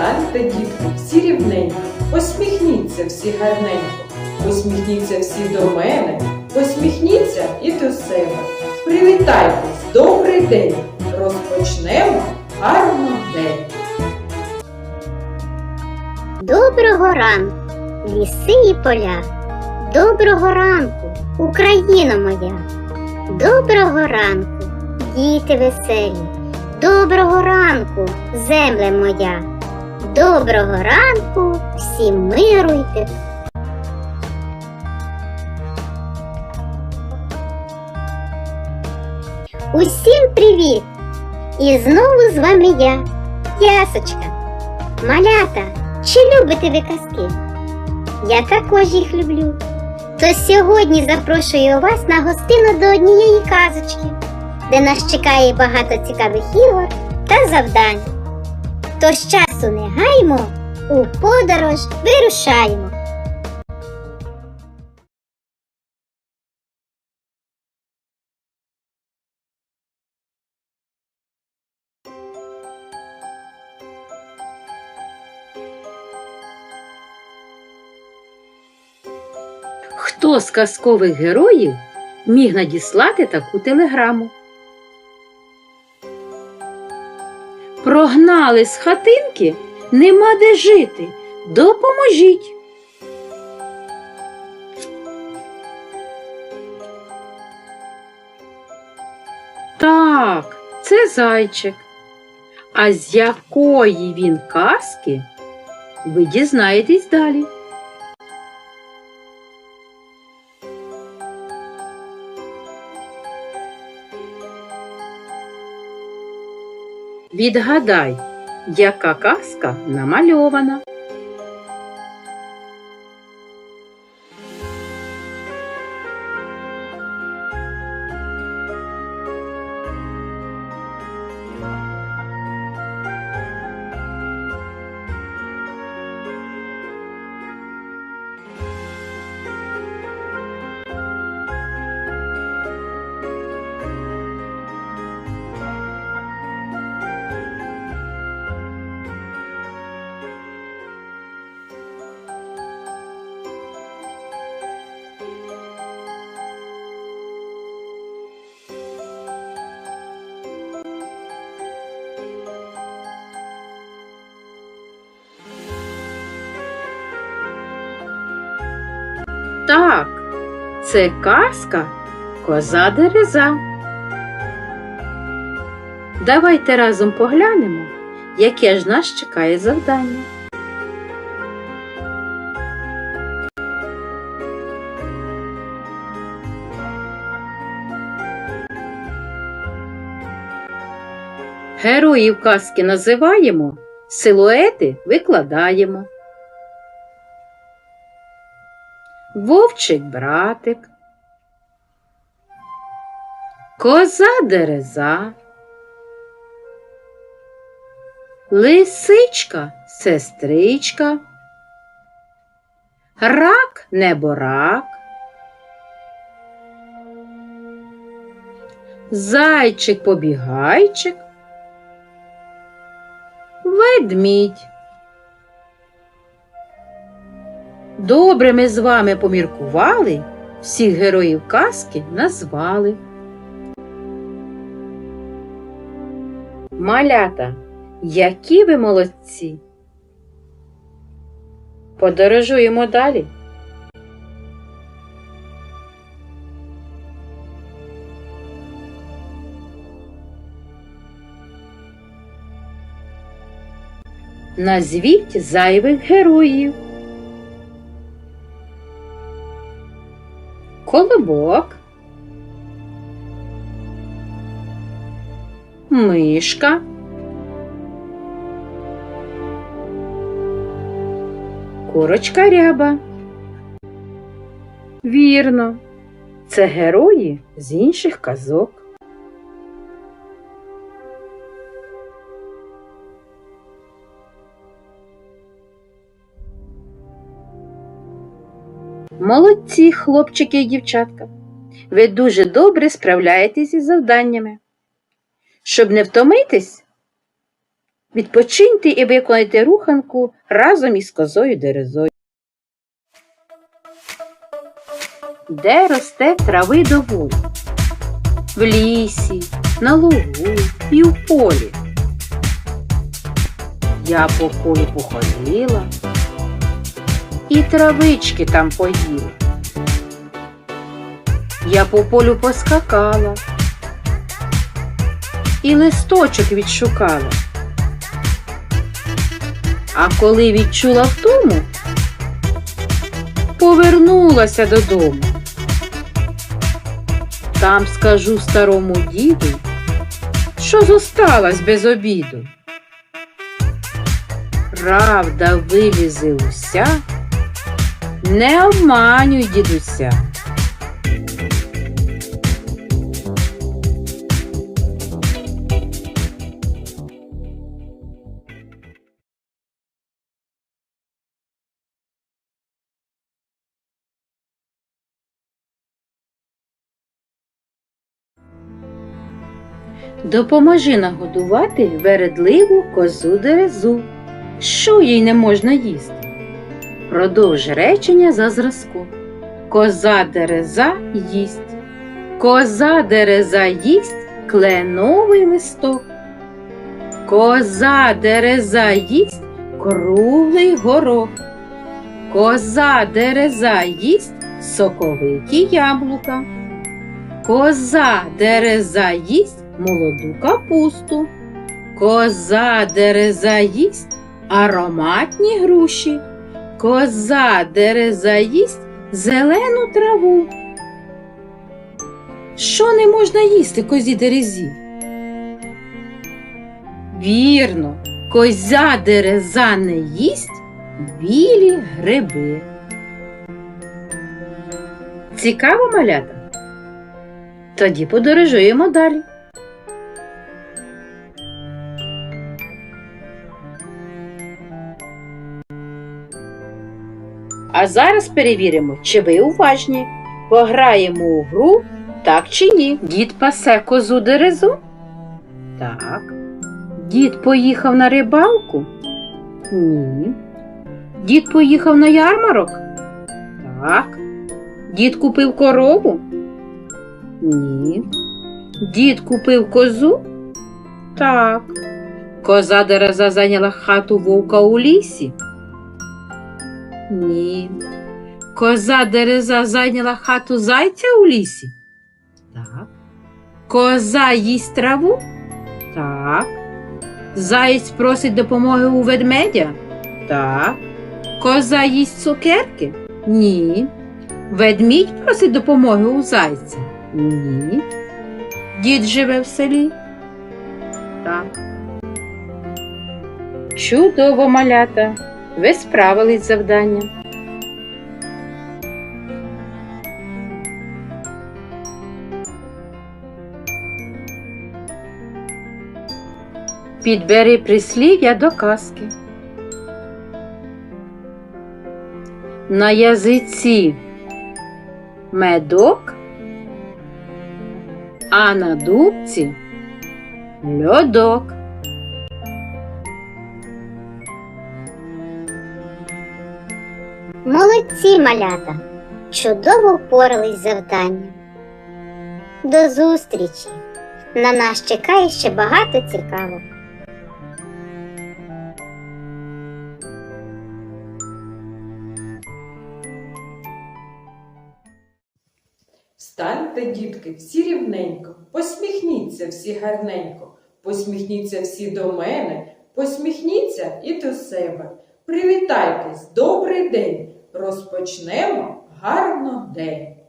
Станьте, дітки, всі рівненько, посміхніться всі гарненько, посміхніться всі до мене, посміхніться і до себе. Привітайтесь, добрий день! Розпочнемо гарно день. Доброго ранку, ліси і поля. Доброго ранку, Україна моя. Доброго ранку, діти веселі. Доброго ранку, земле моя. Доброго ранку, всі миру й тепла. Усім привіт! І знову з вами я, Ясочка. Малята, чи любите ви казки? Я також їх люблю. То сьогодні запрошую вас на гостину до однієї казочки, де нас чекає багато цікавих ігор та завдань. Тож часу не гаймо, у подорож вирушаємо. Хто з казкових героїв міг надіслати таку телеграму? Прогнали з хатинки, нема де жити. Допоможіть. Так, це зайчик. А з якої він казки, ви дізнаєтесь далі. Відгадай, яка казка намальована. Так, це казка Коза Дереза. Давайте разом поглянемо, яке ж нас чекає завдання. Героїв казки називаємо, силуети викладаємо. Вовчик братик, коза дереза, лисичка сестричка, рак неборак, зайчик побігайчик, ведмідь. Добре ми з вами поміркували, всіх героїв казки назвали. Малята, які ви молодці! Подорожуємо далі. Назвіть зайвих героїв. Колобок, мишка, курочка ряба. Вірно, це герої з інших казок. Молодці, хлопчики і дівчатка. Ви дуже добре справляєтесь із завданнями. Щоб не втомитись, Відпочиньте і виконайте руханку разом із козою дерезою. Де росте трави доволі? В лісі, на лугу і в полі. Я по полю походила і травички там поїла. Я по полю поскакала і листочок відшукала. А коли відчула втому, повернулася додому. Там скажу старому діду, що зосталась без обіду. Правда вилізе уся, не обманюй дідуся. Допоможи нагодувати вередливу козу дерезу. Що їй не можна їсти? Продовж речення за зразком. Коза дереза їсть. Коза дереза їсть кленовий листок. Коза дереза їсть круглий горох. Коза дереза їсть соковиті яблука. Коза дереза їсть молоду капусту. Коза дереза їсть ароматні груші. Коза дереза їсть зелену траву. Що не можна їсти козі дерезі? Вірно, козя дереза не їсть білі гриби. Цікаво малята? Тоді подорожуємо далі. А зараз перевіримо, чи ви уважні. Пограємо у гру так чи ні. Дід пасе козу дерезу? Так. Дід поїхав на рибалку? Ні. Дід поїхав на ярмарок? Так. Дід купив корову? Ні. Дід купив козу? Так. Коза дереза зайняла хату вовка у лісі? Ні. Коза дереза зайняла хату зайця у лісі? Так. Коза їсть траву? Так. Заєць просить допомоги у ведмедя? Так. Коза їсть цукерки? Ні. Ведмідь просить допомоги у зайця? Ні. Дід живе в селі? Так. Чудово, малята. Ви справились з завданням. Підбери прислів'я до казки. На язиці медок, а на дубці льодок. Молодці, малята! Чудово впорались з завданням. До зустрічі! На нас чекає ще багато цікавого. Встаньте, дітки, всі рівненько, посміхніться всі гарненько, посміхніться всі до мене, посміхніться і до себе. Привітайтесь, добрий день! Розпочнемо гарно день.